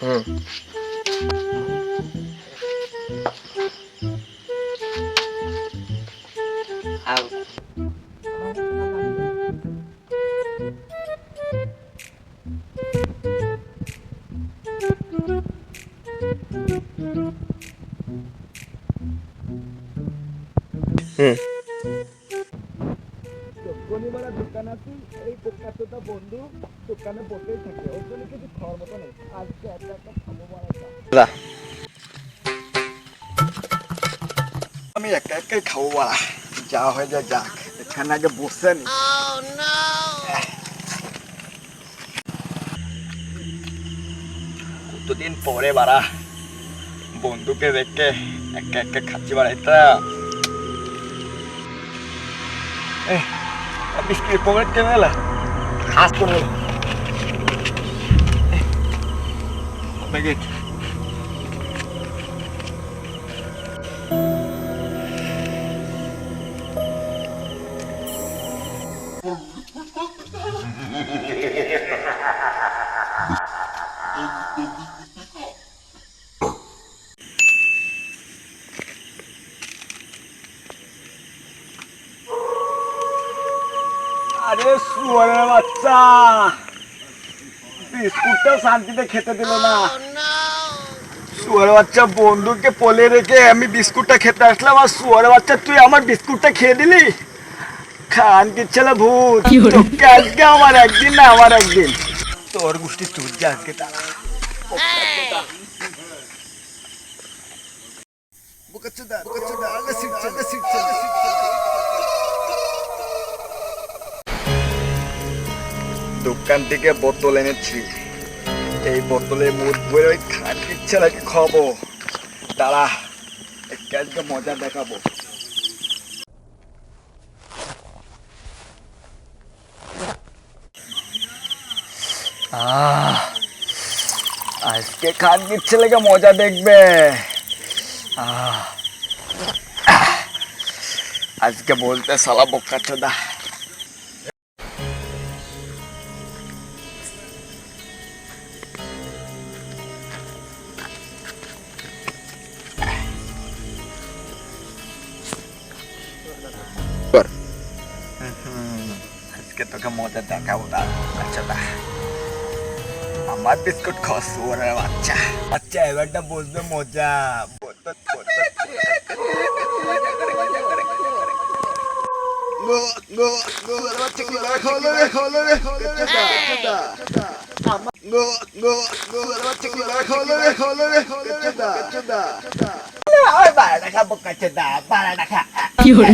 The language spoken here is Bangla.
Ừ. À. Ừ. শনিবার দোকান আছি এই পোকাটা বন্ধু দোকানে বসেই থাকে ওর জন্য কিছু খাওয়ার মতো নেই। আজকে একটা একটা খাব দা আমি একা একাই খাব বাড়া যা হয়ে যায় যাক এখানে আগে বসে নি। কতদিন পরে বাড়া বন্ধুকে দেখে একা একা খাচ্ছি বাড়াইটা বিস্কিট পকেট কে মেলা খাস তো মেলা Megit. আরে শুয়ারের বাচ্চা। বিস্কুটটা শান্তিতে খেতে দিল না। শুয়ারের বাচ্চা বন্ধুকে পলে রেখে আমি বিস্কুটটা খেতে আসলাম আর শুয়ারের বাচ্চা তুই আমার বিস্কুটটা খেয়ে দিলি? খান কি ছেলে ভূত। তোকে আজকে আমার একদিন না আমার একদিন। তোর গোষ্ঠী তুই যা আজকে তারা বুকাচ্চুদা বুকাচ্চুদা আগে শিখছে আগে শিখছে দোকান থেকে বোতল এনেছি। এই বোতলে মুখ ভরে ওই খানকির ছেলেকে খাব দাঁড়া একে আজকে মজা দেখাবো। আজকে খানকির ছেলেকে মজা দেখবে। আজকে বলতে সালা বোকা চোদা আজকে তোকে মজা দেখাবো দাঁড়া আচ্ছা দা আমার বিস্কুট খস ওরা বাচ্চা আচ্ছা এবারটা বসবে মজা বত- বত- গো গো গো বাচ্চা কি করে